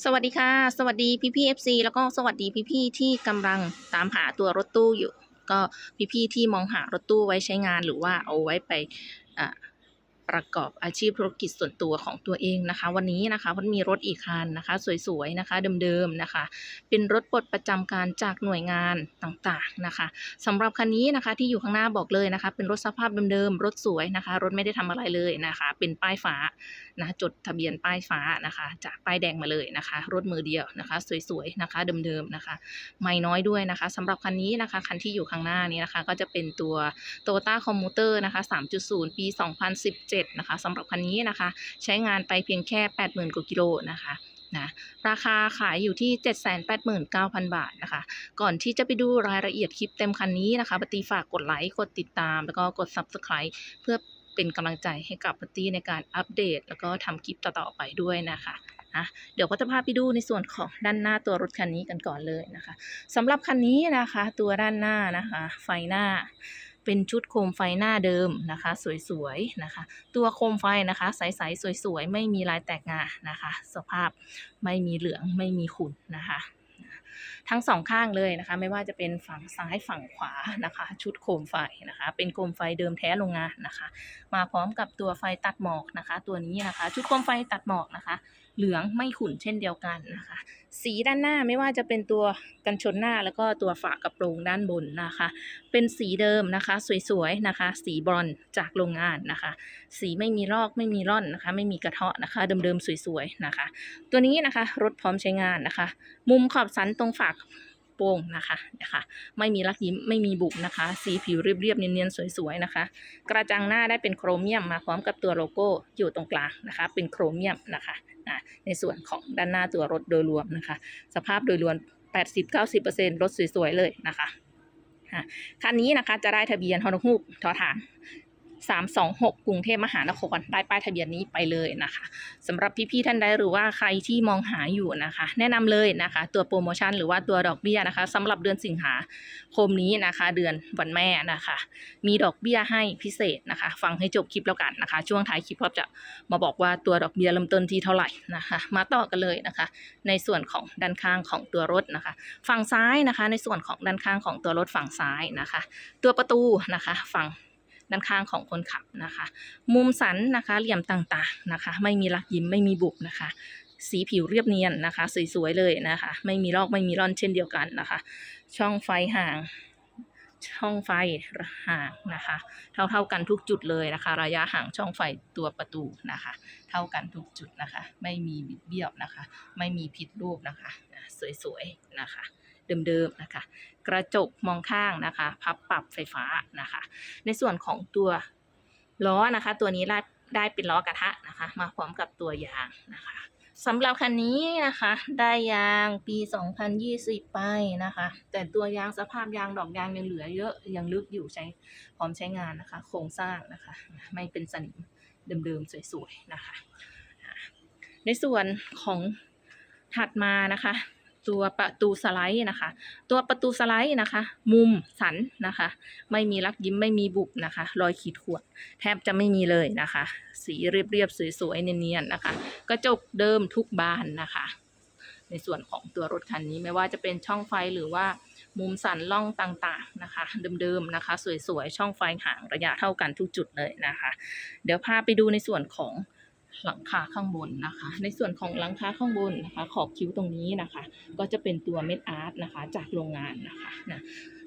สวัสดีค่ะ สวัสดีพี่พี่เอฟซีแล้วก็สวัสดีพี่พี่ที่กำลังตามหาตัวรถตู้อยู่ ก็พี่พี่ที่มองหารถตู้ไว้ใช้งานหรือว่าเอาไว้ไปอ่า ประกอบอาชีพธุรกิจส่วนตัวของตัวเองนะคะ วันนี้นะคะมันมีรถอีกคันนะคะ สวยๆนะคะเดิมๆนะคะ เป็นรถปลดประจำการจากหน่วยงานต่างๆนะคะสำหรับคันนี้นะคะที่อยู่ข้างหน้าบอกเลยนะคะ เป็นรถสภาพเดิมๆรถสวยนะคะ รถไม่ได้ทำอะไรเลยนะคะ เป็นป้ายฟ้านะจดทะเบียนป้ายฟ้านะคะ จากป้ายแดงมาเลยนะคะ รถมือเดียวนะคะ สวยๆนะคะเดิมๆนะคะไม่น้อยด้วยนะคะสำหรับคันนี้นะคะคันที่อยู่ข้างหน้านี้นะคะ ก็จะเป็นตัว Toyota Commuter นะคะ3.0 ปี 2017นะคะสำหรับคันนี้นะคะ ใช้งานไปเพียงแค่ 80,000กว่ากิโลนะคะนะราคาขายอยู่ที่ 789,000 บาทนะคะ ก่อนที่จะไปดูรายละเอียดคลิปเต็มคันนี้นะคะปฏิฝากกดไลค์ กดติดตาม แล้วก็กด Subscribe เพื่อเป็นกำลังใจให้กับปฏิในการอัปเดต แล้วก็ทำคลิปต่อๆไปด้วยนะคะนะเดี๋ยวก็จะพาไปดูในส่วนของด้านหน้าตัวรถคันนี้กันก่อนเลยนะคะสำหรับคันนี้นะคะ ตัวด้านหน้านะคะ ไฟหน้า เป็นชุดโคมไฟหน้าเดิมนะคะ สวยๆนะคะ ตัวโคมไฟนะคะ ใสๆสวยๆ ไม่มีลายแตกงานะคะ สภาพไม่มีเหลืองไม่มีขุ่นนะคะทั้งสองข้างเลยนะคะ ไม่ว่าจะเป็นฝั่งซ้ายฝั่งขวานะคะ ชุดโคมไฟนะคะ เป็นโคมไฟเดิมแท้โรงงานนะคะ มาพร้อมกับตัวไฟตัดหมอกนะคะ ตัวนี้นะคะ ชุดโคมไฟตัดหมอกนะคะ เหลืองไม่ขุ่นเช่นเดียวกันนะคะ สีด้านหน้าไม่ว่าจะเป็นตัวกันชนหน้าแล้วก็ตัวฝากระโปรงด้านบนนะคะ เป็นสีเดิมนะคะ สวยๆนะคะ สีบรอนจากโรงงานนะคะ สีไม่มีลอกไม่มีร่อนนะคะ ไม่มีกระเทาะนะคะ เดิมๆสวยๆนะคะ ตัวนี้นะคะรถพร้อมใช้งานนะคะ มุมขอบสันตรงฝาก ปร่งนะคะนะคะ ไม่มีลักยิ้มไม่มีบุบนะคะ สีผิวเรียบๆเนียนๆสวยๆนะคะ กระจังหน้าได้เป็นโครเมียมมาพร้อมกับตัวโลโก้อยู่ตรงกลางนะคะ เป็นโครเมียมนะคะนะในส่วนของด้านหน้าตัวรถโดยรวมนะคะ สภาพโดยรวม 80-90%รถสวยๆเลยนะคะคันนี้นะคะจะได้ทะเบียนฮอนฮูกทอฐาน 326 กรุงเทพมหานครได้ป้ายทะเบียนนี้ไปเลยนะคะสำหรับพี่ๆท่านใดหรือว่าใครที่มองหาอยู่นะคะ แนะนำเลยนะคะ ตัวโปรโมชั่นหรือว่าตัวดอกเบี้ยนะคะสำหรับเดือนสิงหาคมนี้นะคะ เดือนวันแม่นะคะ มีดอกเบี้ยให้พิเศษนะคะ ฟังให้จบคลิปแล้วกันนะคะ ช่วงท้ายคลิปก็จะมาบอกว่าตัวดอกเบี้ยเริ่มต้นที่เท่าไหร่นะคะ มาต่อกันเลยนะคะ ในส่วนของด้านข้างของตัวรถนะคะ ฝั่งซ้ายนะคะ ในส่วนของด้านข้างของตัวรถฝั่งซ้ายนะคะ ตัวประตูนะคะ ฝั่ง ด้านข้างของคนขับนะคะ มุมสันนะคะเหลี่ยมต่างๆนะคะ ไม่มีลักยิ้มไม่มีบุบนะคะสีผิวเรียบเนียนนะคะ สวยๆเลยนะคะ ไม่มีลอกไม่มีร่อนเช่นเดียวกันนะคะ ช่องไฟห่าง ช่องไฟห่างนะคะ เท่าๆกันทุกจุดเลยนะคะ ระยะห่างช่องไฟตัวประตูนะคะ เท่ากันทุกจุดนะคะ ไม่มีบิดเบี้ยวนะคะ ไม่มีผิดรูปนะคะ สวยๆนะคะ เดิมๆนะคะ กระจกมองข้างนะคะ พับปรับไฟฟ้านะคะ ในส่วนของตัวล้อนะคะ ตัวนี้ได้ได้เป็นล้อกระทะนะคะ มาพร้อมกับตัวยางนะคะสำหรับคันนี้นะคะ ได้ยางปี 2020 ไปนะคะ แต่ตัวยางสภาพยางดอกยางยังเหลือเยอะยังลึกอยู่ใช้พร้อมใช้งานนะคะ โครงสร้างนะคะ ไม่เป็นสนิมเดิมๆสวยๆนะคะ ในส่วนของถัดมานะคะ ตัวประตูสไลด์นะคะ ตัวประตูสไลด์นะคะ มุมสันนะคะ ไม่มีลักยิ้มไม่มีบุบนะคะ รอยขีดข่วนแทบจะไม่มีเลยนะคะ สีเรียบๆสวยๆเนียนๆนะคะ กระจกเดิมทุกบานนะคะ ในส่วนของตัวรถคันนี้ไม่ว่าจะเป็นช่องไฟหรือว่ามุมสันล่องต่างๆนะคะ เดิมๆนะคะ สวยๆช่องไฟห่างระยะเท่ากันทุกจุดเลยนะคะ เดี๋ยวพาไปดูในส่วนของ หลังคาข้างบนนะคะ ในส่วนของหลังคาข้างบนนะคะ ขอบคิ้วตรงนี้นะคะ ก็จะเป็นตัวเม็ดอาร์ตนะคะ จากโรงงานนะคะนะ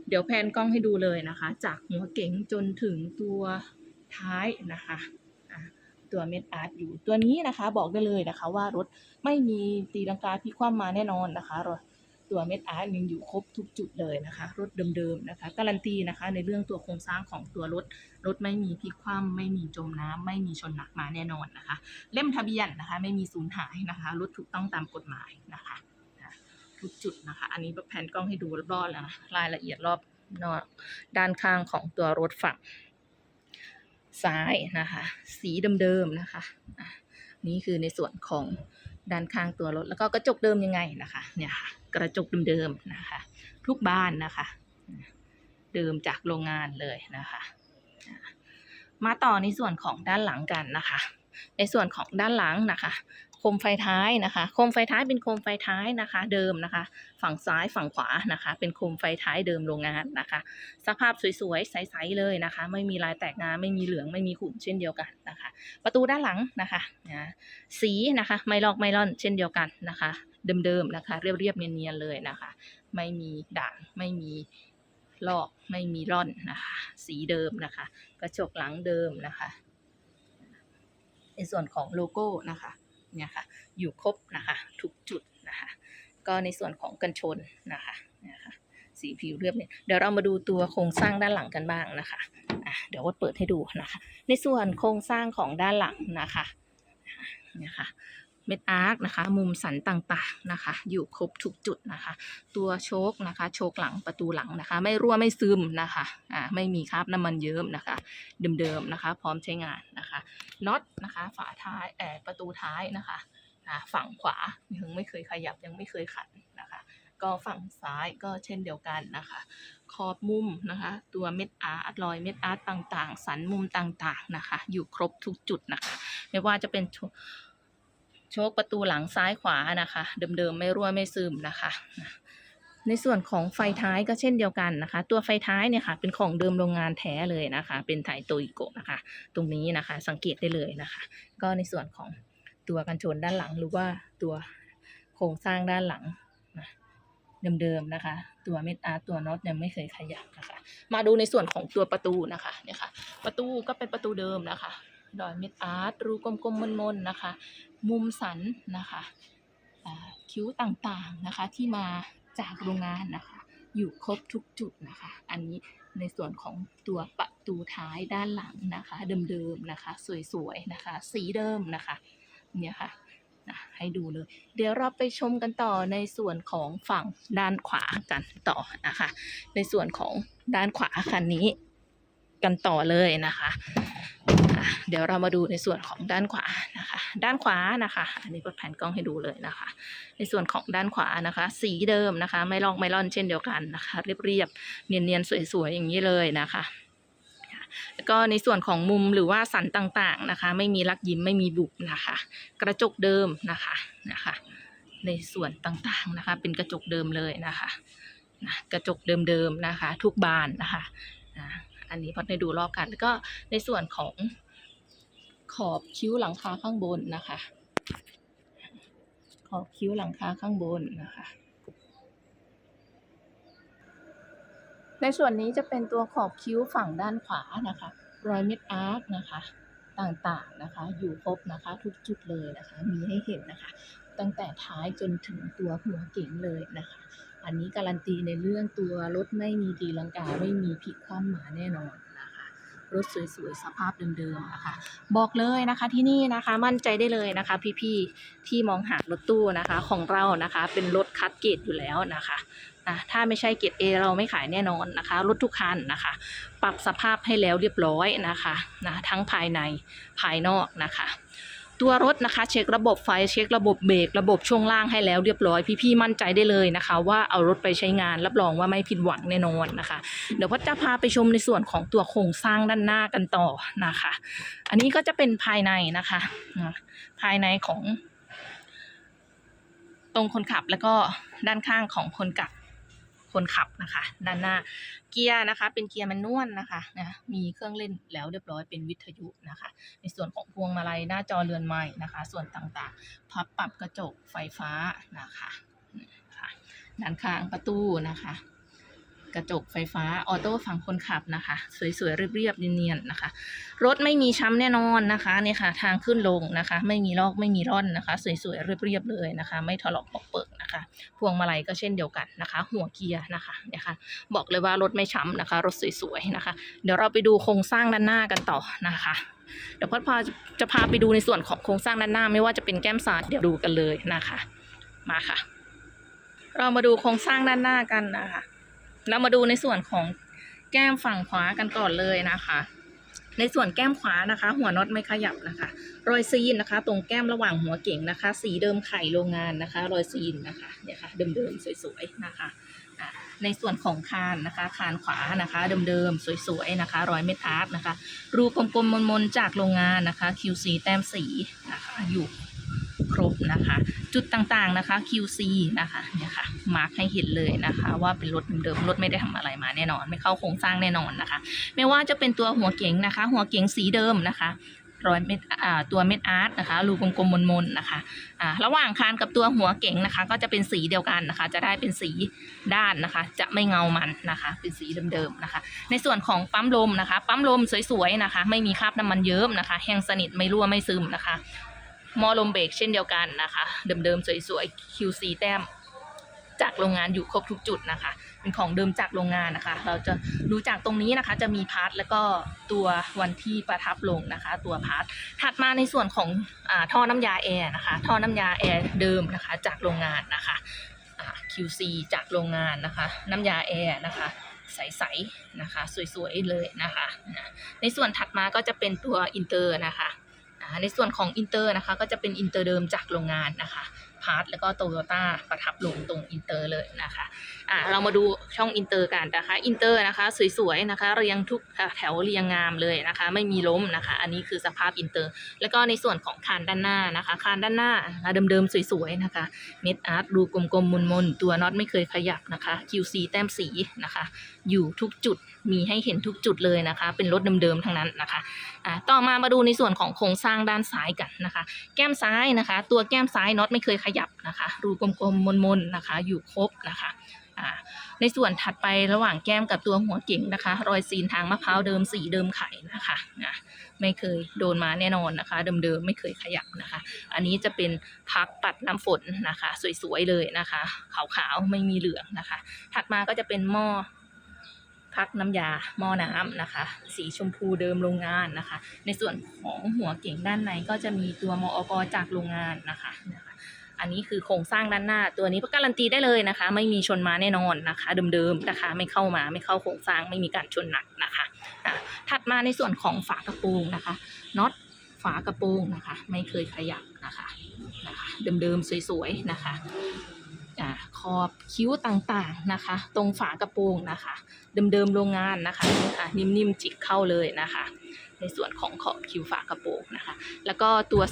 เดี๋ยวแพนกล้องให้ดูเลยนะคะ จากหัวเก๋งจนถึงตัวท้ายนะคะตัวเม็ดอาร์ตอยู่ตัวนี้นะคะ บอกได้เลยนะคะว่ารถไม่มีตีลังกาพลิกคว่ำมาแน่นอนนะคะรถ ตัวเม็ดอาร์ตยังอยู่ครบทุกจุดเลยนะคะรถเดิมๆนะคะการันตีนะคะในเรื่องตัวโครงสร้างของตัวรถรถไม่มีพลิกคว่ำไม่มีจมน้ำไม่มีชนหนักมาแน่นอนนะคะ เล่มทะเบียนนะคะ ไม่มีสูญหายนะคะรถถูกต้องตามกฎหมายนะคะทุกจุดนะคะ อันนี้แผนกล้องให้ดูรอบๆแล้วนะรายละเอียดรอบนอกด้านข้างของตัวรถฝั่งซ้ายนะคะ สีเดิมๆนะคะอะนี่คือในส่วนของด้านข้างตัวรถแล้วก็กระจกเดิมยังไงนะคะเนี่ยค่ะ กระจกเดิมๆนะคะ ทุกบ้านนะคะ เดิมจากโรงงานเลยนะคะ มาต่อในส่วนของด้านหลังกันนะคะ ในส่วนของด้านหลังนะคะโคมไฟท้ายนะคะ โคมไฟท้ายเป็นโคมไฟท้ายนะคะ เดิมนะคะ ฝั่งซ้ายฝั่งขวานะคะ เป็นโคมไฟท้ายเดิมโรงงานนะคะ สภาพสวยๆใสๆเลยนะคะ ไม่มีลายแตกงาไม่มีเหลืองไม่มีขุ่นเช่นเดียวกันนะคะ ประตูด้านหลังนะคะนะสีนะคะ ไม่ลอกไม่ร่อนเช่นเดียวกันนะคะ เดิมๆนะคะ เรียบๆเนียนๆเลยนะคะ ไม่มีด่างไม่มีลอกไม่มีร่อนนะคะ สีเดิมนะคะ กระจกหลังเดิมนะคะในส่วนของโลโก้นะคะเนี่ยค่ะอยู่ครบนะคะทุกจุดนะคะก็ในส่วนของกันชนนะคะเนี่ยค่ะสีผิวเรียบเนี่ยเดี๋ยวเรามาดูตัวโครงสร้างด้านหลังกันบ้างนะคะอะเดี๋ยววัดเปิดให้ดูนะคะ ในส่วนโครงสร้างของด้านหลังนะคะเนี่ยค่ะ เม็ดอาร์คนะคะ มุมสันต่างๆนะคะ อยู่ครบทุกจุดนะคะ ตัวโชคนะคะ โชคหลังประตูหลังนะคะ ไม่รั่วไม่ซึมนะคะอ่าไม่มีคราบน้ำมันเยิ้มนะคะ เดิมๆนะคะ พร้อมใช้งานนะคะน็อตนะคะ ฝาท้ายแอบประตูท้ายนะคะฝั่งขวายังไม่เคยขยับยังไม่เคยขันนะคะ ก็ฝั่งซ้ายก็เช่นเดียวกันนะคะ ขอบมุมนะคะ ตัวเม็ดอาร์ตรอยเม็ดอาร์ตต่างๆ สันมุมต่างๆนะคะ อยู่ครบทุกจุดนะคะ ไม่ว่าจะเป็น โชคประตูหลังซ้ายขวานะคะ เดิมๆไม่รั่วไม่ซึมนะคะในส่วนของไฟท้ายก็เช่นเดียวกันนะคะ ตัวไฟท้ายเนี่ยค่ะเป็นของเดิมโรงงานแท้เลยนะคะ เป็นไทโตอิโกะนะคะ ตรงนี้นะคะสังเกตได้เลยนะคะ ก็ในส่วนของตัวกันชนด้านหลังหรือว่าตัวโครงสร้างด้านหลังเดิมๆนะคะ ตัวเม็ดอาร์ตตัวน็อตยังไม่เคยขยับนะคะ มาดูในส่วนของตัวประตูนะคะเนี่ยค่ะ ประตูก็เป็นประตูเดิมนะคะดอยเม็ดอาร์ตรูกลมๆมนๆนะคะ มุมสันนะคะคิ้วต่างๆนะคะที่มาจากโรงงานนะคะ อยู่ครบทุกจุดนะคะ อันนี้ในส่วนของตัวประตูท้ายด้านหลังนะคะ เดิมๆนะคะ สวยๆนะคะ สีเดิมนะคะเนี่ยค่ะนะให้ดูเลย เดี๋ยวเราไปชมกันต่อในส่วนของฝั่งด้านขวากันต่อนะคะ ในส่วนของด้านขวาคันนี้ กันต่อเลยนะคะเดี๋ยวเรามาดูในส่วนของด้านขวานะคะ ด้านขวานะคะ อันนี้กดแผ่นกล้องให้ดูเลยนะคะ ในส่วนของด้านขวานะคะ สีเดิมนะคะ ไม่ลอกไม่ล่อนเช่นเดียวกันนะคะ เรียบๆเนียนๆสวยๆอย่างนี้เลยนะคะแล้วก็ในส่วนของมุมหรือว่าสันต่างๆนะคะ ไม่มีลักยิ้มไม่มีบุบนะคะ กระจกเดิมนะคะนะคะ ในส่วนต่างๆนะคะ เป็นกระจกเดิมเลยนะคะนะกระจกเดิมๆนะคะ ทุกบานนะคะ อันนี้พอได้ดูรอบกันแล้วก็ในส่วนของขอบคิ้วหลังคาข้างบนนะคะ ขอบคิ้วหลังคาข้างบนนะคะ ในส่วนนี้จะเป็นตัวขอบคิ้วฝั่งด้านขวานะคะ รอยเม็ดอาร์คนะคะต่างๆนะคะ อยู่ครบนะคะ ทุกจุดเลยนะคะ มีให้เห็นนะคะ ตั้งแต่ท้ายจนถึงตัวหัวเก๋งเลยนะคะ อันนี้การันตีในเรื่องตัวรถไม่มีตีลังกาไม่มีพลิกคว่ำหมาแน่นอนนะคะรถสวยๆสภาพเดิมๆนะคะ บอกเลยนะคะที่นี่นะคะมั่นใจได้เลยนะคะ พี่ๆที่มองหารถตู้นะคะของเรานะคะ เป็นรถคัดเกรดอยู่แล้วนะคะนะถ้าไม่ใช่เกรด A เราไม่ขายแน่นอนนะคะ รถทุกคันนะคะ ปรับสภาพให้แล้วเรียบร้อยนะคะนะทั้งภายในภายนอกนะคะ ตัวรถนะคะ เช็คระบบไฟเช็คระบบเบรกระบบช่วงล่างให้แล้วเรียบร้อยพี่ๆมั่นใจได้เลยนะคะ ว่าเอารถไปใช้งานรับรองว่าไม่ผิดหวังแน่นอนนะคะ เดี๋ยวพัดจะพาไปชมในส่วนของตัวโครงสร้างด้านหน้ากันต่อนะคะ อันนี้ก็จะเป็นภายในนะคะ ภายในของ ตรงคนขับแล้วก็ด้านข้างของคนขับ คนขับนะคะ ด้านหน้าเกียร์นะคะ เป็นเกียร์มันนวลนะคะนะมีเครื่องเล่นแล้วเรียบร้อยเป็นวิทยุนะคะ ในส่วนของพวงมาลัยหน้าจอเรือนใหม่นะคะ ส่วนต่างๆ พับปรับกระจกไฟฟ้านะคะค่ะด้านข้างประตูนะคะ กระจกไฟฟ้าออโต้ฝั่งคนขับนะคะ สวยๆเรียบๆเนียนๆนะคะ รถไม่มีช้ำแน่นอนนะคะเนี่ยค่ะ ทางขึ้นลงนะคะ ไม่มีลอกไม่มีร่อนนะคะ สวยๆเรียบๆเลยนะคะ ไม่ถลอกปอกเปิกนะคะ พวงมาลัยก็เช่นเดียวกันนะคะ หัวเกียร์นะคะเนี่ยค่ะบอกเลยว่ารถไม่ช้ำนะคะ รถสวยๆนะคะ เดี๋ยวเราไปดูโครงสร้างด้านหน้ากันต่อนะคะเดี๋ยวพอดพาจะพาไปดูในส่วนของโครงสร้างด้านหน้าไม่ว่าจะเป็นแก้มซ้ายเดี๋ยวดูกันเลยนะคะ มาค่ะ เรามาดูโครงสร้างด้านหน้ากันนะคะ เรามาดูในส่วนของแก้มฝั่งขวากันก่อนเลยนะคะ ในส่วนแก้มขวานะคะ หัวน็อตไม่ขยับนะคะ รอยซีนนะคะ ตรงแก้มระหว่างหัวเก่งนะคะ สีเดิมไข่โรงงานนะคะ รอยซีนนะคะเนี่ยค่ะเดิมๆสวยๆนะคะในส่วนของคานนะคะคานขวานะคะเดิมๆสวยๆนะคะรอยเม็ดอาร์ตนะคะ รูกลมๆมนๆจากโรงงานนะคะ QC แต้มสีนะคะอยู่ ครบนะคะ จุดต่างๆนะคะ QC นะคะเนี่ยค่ะมาร์คให้เห็นเลยนะคะ ว่าเป็นรถเดิมๆรถไม่ได้ทำอะไรมาแน่นอน ไม่เข้าโครงสร้างแน่นอนนะคะ ไม่ว่าจะเป็นตัวหัวเก๋งนะคะ หัวเก๋งสีเดิมนะคะรอยเม็ดตัวเม็ดอาร์ตนะคะรูกลมๆมนๆนะคะอ่าระหว่างคานกับตัวหัวเก๋งนะคะ ก็จะเป็นสีเดียวกันนะคะ จะได้เป็นสีด้านนะคะ จะไม่เงามันนะคะ เป็นสีเดิมๆนะคะ ในส่วนของปั๊มลมนะคะ ปั๊มลมสวยๆนะคะ ไม่มีคราบน้ำมันเยิ้มนะคะ แห้งสนิทไม่รั่วไม่ซึมนะคะ มอลมเบรกเช่นเดียวกันนะคะ เดิมๆสวยๆ QC แต้ม จากโรงงานอยู่ครบทุกจุดนะคะ เป็นของเดิมจากโรงงานนะคะ เราจะดูจากตรงนี้นะคะ จะมีพาร์ทแล้วก็ตัววันที่ประทับลงนะคะ ตัวพาร์ทถัดมาในส่วนของอาท่อน้ำยาแอร์นะคะ ท่อน้ำยาแอร์เดิมนะคะ จากโรงงานนะคะ QC จากโรงงานนะคะ น้ำยาแอร์นะคะใสๆนะคะ สวยๆเลยนะคะ ในส่วนถัดมาก็จะเป็นตัวอินเตอร์นะคะ ในส่วนของอินเตอร์นะคะ ก็จะเป็นอินเตอร์เดิมจากโรงงานนะคะพาร์ทแล้วก็โตโยต้าประทับลงตรงอินเตอร์เลยนะคะอ่าเรามาดูช่องอินเตอร์กันนะคะอินเตอร์นะคะสวยๆนะคะเรียงทุกแถวเรียงงามเลยนะคะ ไม่มีล้มนะคะ อันนี้คือสภาพอินเตอร์ แล้วก็ในส่วนของคานด้านหน้านะคะคานด้านหน้าะะเดิมๆสวยๆนะคะเม็ดอาร์ตดูกลมๆมนๆตัวน็อตไม่เคยขยับนะคะ QC แต้มสีนะคะ อยู่ทุกจุดมีให้เห็นทุกจุดเลยนะคะ เป็นรถเดิมๆทั้งนั้นนะคะอ่าต่อมามาดูในส่วนของโครงสร้างด้านซ้ายกันนะคะ แก้มซ้ายนะคะ ตัวแก้มซ้ายน็อตไม่เคยขยับนะคะ รูกลมๆมนๆนะคะ อยู่ครบนะคะอ่าในส่วนถัดไประหว่างแก้มกับตัวหัวเก่งนะคะ รอยซีนทางมะพร้าวเดิมสีเดิมไข่นะคะนะไม่เคยโดนมาแน่นอนนะคะ เดิมๆไม่เคยขยับนะคะ อันนี้จะเป็นพักปัดน้ำฝนนะคะ สวยๆเลยนะคะ ขาวๆไม่มีเหลืองนะคะ ถัดมาก็จะเป็นหม้อ พักน้ำยาหม้อน้ำนะคะ สีชมพูเดิมโรงงานนะคะ ในส่วนของหัวเก่งด้านในก็จะมีตัวมอกจากโรงงานนะคะ อันนี้คือโครงสร้างด้านหน้าตัวนี้การันตีได้เลยนะคะ ไม่มีชนมาแน่นอนนะคะ เดิมๆนะคะไม่เข้ามาไม่เข้าโครงสร้างไม่มีการชนหนักนะคะะถัดมาในส่วนของฝากระโปรงนะคะน็อตฝากระโปรงนะคะ ไม่เคยขยับนะคะนะคะ เดิมๆสวยๆนะคะาขอบคิ้วต่างๆนะคะ ตรงฝากระโปรงนะคะ เดิมๆโรงงานนะคะนี่ค่ะนิ่มๆจิกเข้าเลยนะคะ ในส่วนของขอบคิ้วฝากระโปรงนะคะ แล้วก็ตัว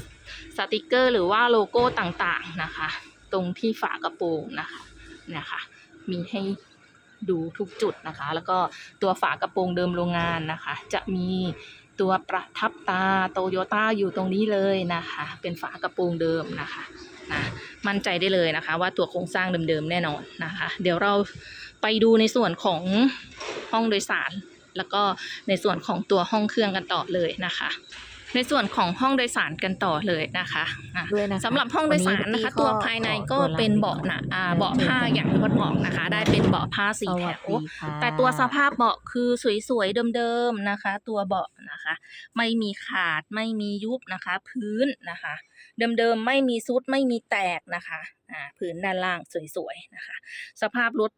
สติกเกอร์หรือว่าโลโก้ต่างๆนะคะ ตรงที่ฝากระโปรงนะคะนะคะ มีให้ดูทุกจุดนะคะ แล้วก็ตัวฝากระโปรงเดิมโรงงานนะคะ จะมีตัวประทับตาโตโยต้าอยู่ตรงนี้เลยนะคะ เป็นฝากระโปรงเดิมนะคะ นะมั่นใจได้เลยนะคะ ว่าตัวโครงสร้างเดิมๆแน่นอนนะคะ เดี๋ยวเราไปดูในส่วนของห้องโดยสาร แล้วก็ในส่วนของตัวห้องเครื่องกันต่อเลยนะคะ ในส่วนของห้องโดยสารกันต่อเลยนะคะอะด้วยนะคะสำหรับห้องโดยสารนะคะวันนี้ตัวภายในก็เป็นเบาะหนะอ่าเบาะผ้าอย่างที่พดบอกนะคะ ได้เป็นเบาะผ้าสสีแถวัสวดีค่ะแต่ตัวสภาพเบาะคือสวยๆเดิมๆนะคะ ตัวเบาะนะคะ ไม่มีขาดไม่มียุบนะคะ พื้นนะคะ เดิมๆไม่มีซุดไม่มีแตกนะคะอ่าพื้นด้านล่างสวยๆนะคะ สภาพรถ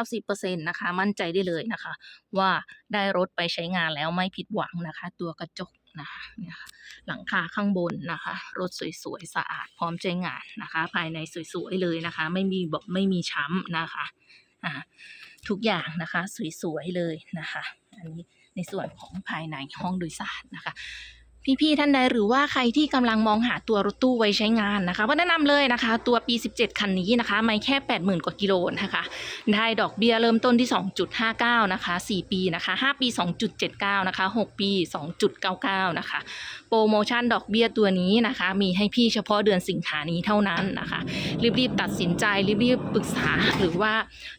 80-90%นะคะ มั่นใจได้เลยนะคะ ว่าได้รถไปใช้งานแล้วไม่ผิดหวังนะคะ ตัวกระจก นะคะเนี่ยค่ะหลังคาข้างบนนะคะรถสวยๆสะอาดพร้อมใช้งานนะคะ ภายในสวยๆเลยนะคะ ไม่มีบอกไม่มีช้ำนะคะอ่าทุกอย่างนะคะสวยๆเลยนะคะ อันนี้ในส่วนของภายในห้องโดยสารนะคะ พี่ๆท่านใดหรือว่าใครที่กำลังมองหาตัวรถตู้ไว้ใช้งานนะคะก็แนะนำเลยนะคะ ตัวปี 17 คันนี้นะคะ ไม่แค่ 80,000 กว่ากิโลนะคะ ได้ดอกเบี้ยเริ่มต้นที่ 2.59 นะคะ 4 ปีนะคะ 5 ปี 2.79 นะคะ 6 ปี 2.99 นะคะ รโมชั่นดอกเบี้ยตัวนี้นะคะ มีให้พี่เฉพาะเดือนสิงหานี้เท่านั้นนะคะ รีบๆตัดสินใจรีบๆปรึกษาหรือว่า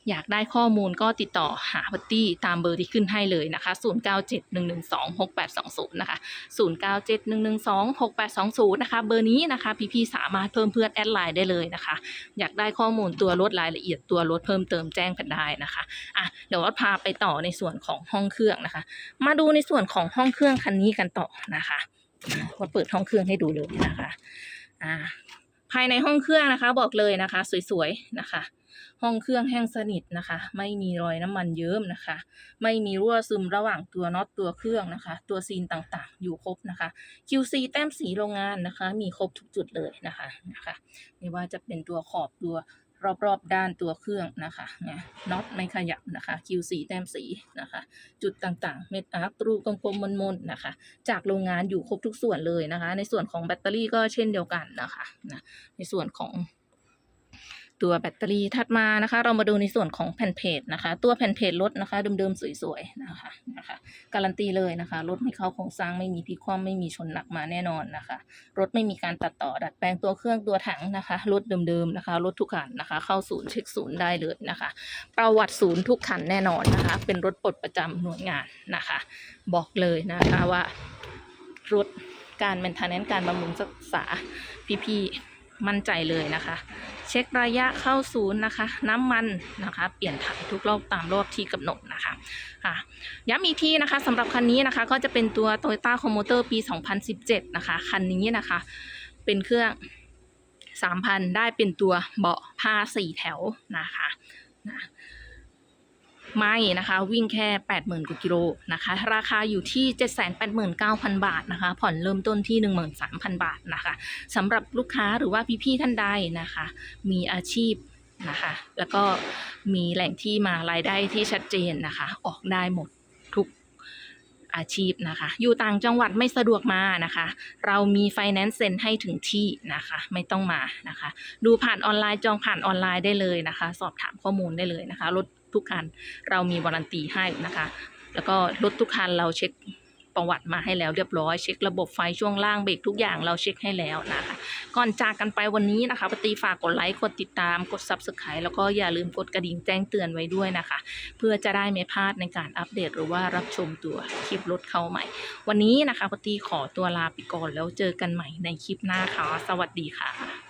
อยากได้ข้อมูลก็ติดต่อหาพัตตี้ตามเบอร์ที่ขึ้นให้เลยนะคะ 0971126820 นะคะ 0971126820 นะคะ เบอร์นี้นะคะ พี่ๆสามารถเพิ่มเพื่อนแอดไลน์ได้เลยนะคะ อยากได้ข้อมูลตัวรถรายละเอียดตัวรถเพิ่มเติมแจ้งกันได้นะคะอะเดี๋ยววัดพาไปต่อในส่วนของห้องเครื่องนะคะ มาดูในส่วนของห้องเครื่องคันนี้กันต่อนะคะ วัดเปิดห้องเครื่องให้ดูเลยนะคะอ่าภายในห้องเครื่องนะคะ บอกเลยนะคะ สวยๆนะคะ ห้องเครื่องแห้งสนิทนะคะ ไม่มีรอยน้ำมันเยิ้มนะคะ ไม่มีรั่วซึมระหว่างตัวน็อตตัวเครื่องนะคะ ตัวซีนต่างๆ อยู่ครบนะคะ QC แต้มสีโรงงานนะคะ มีครบทุกจุดเลยนะคะนะคะ ไม่ว่าจะเป็นตัวขอบตัว รอบๆด้านตัวเครื่องนะคะเนี่ยน็อตไม่ขยับนะคะ Q4 แต้มสีนะคะ จุดต่างๆ เม็ดอาร์ตรูกลมๆมนๆนะคะ จากโรงงานอยู่ครบทุกส่วนเลยนะคะ ในส่วนของแบตเตอรี่ก็เช่นเดียวกันนะคะนะในส่วนของ ตัวแบตเตอรี่ถัดมานะคะ เรามาดูในส่วนของแผ่นเพจนะคะ ตัวแผ่นเพจรถนะคะเดิมๆสวยๆนะคะนะคะการันตีเลยนะคะรถไม่เข้าโครงสร้างไม่มีพิคว่ำไม่มีชนหนักมาแน่นอนนะคะ รถไม่มีการตัดต่อดัดแปลงตัวเครื่องตัวถังนะคะรถเดิมๆนะคะรถทุกคันนะคะ เข้าศูนย์เช็คศูนย์ได้เลยนะคะ ประวัติศูนย์ทุกคันแน่นอนนะคะ เป็นรถปลดประจำหน่วยงานนะคะ บอกเลยนะคะว่ารถการ m มนเทนแนนการบำรุงรักษาพี่ๆ มั่นใจเลยนะคะ เช็คระยะเข้าศูนย์นะคะ น้ำมันนะคะ เปลี่ยนถ่ายทุกรอบตามรอบที่กำหนดนะคะค่ะย้ำอีกทีนะคะสำหรับคันนี้นะคะ ก็จะเป็นตัว Toyota c o m m o t o r ปี 2017 นะคะ คันนี้นะคะ เป็นเครื่อง 3,000 ได้เป็นตัวเบาะผ้าสี่แถวนะคะนะ ไม่นะคะ วิ่งแค่ 80,000กว่ากิโลนะคะ ราคาอยู่ที่ 789,000 บาทนะคะ ผ่อนเริ่มต้นที่ 13,000 บาทนะคะสำหรับลูกค้าหรือว่าพี่ๆท่านใดนะคะ มีอาชีพนะคะ แล้วก็มีแหล่งที่มารายได้ที่ชัดเจนนะคะ ออกได้หมดทุกอาชีพนะคะ อยู่ต่างจังหวัดไม่สะดวกมานะคะ เรามีไฟแนนซ์เซ็นให้ถึงที่นะคะ ไม่ต้องมานะคะ ดูผ่านออนไลน์จองผ่านออนไลน์ได้เลยนะคะ สอบถามข้อมูลได้เลยนะคะรถ ทุกคัน เรามีวารันตีให้นะคะ แล้วก็รถทุกคันเราเช็คประวัติมาให้แล้วเรียบร้อยเช็คระบบไฟช่วงล่างเบรกทุกอย่างเราเช็คให้แล้วนะคะ ก่อนจากกันไปวันนี้นะคะปตีฝากกดไลค์กดติดตามกด subscribe แล้วก็อย่าลืมกดกระดิ่งแจ้งเตือนไว้ด้วยนะคะ เพื่อจะได้ไม่พลาดในการอัปเดตหรือว่ารับชมตัวคลิปรถเข้าใหม่ วันนี้นะคะปตีขอตัวลาไปก่อนแล้วเจอกันใหม่ในคลิปหน้าค่ะ สวัสดีค่ะ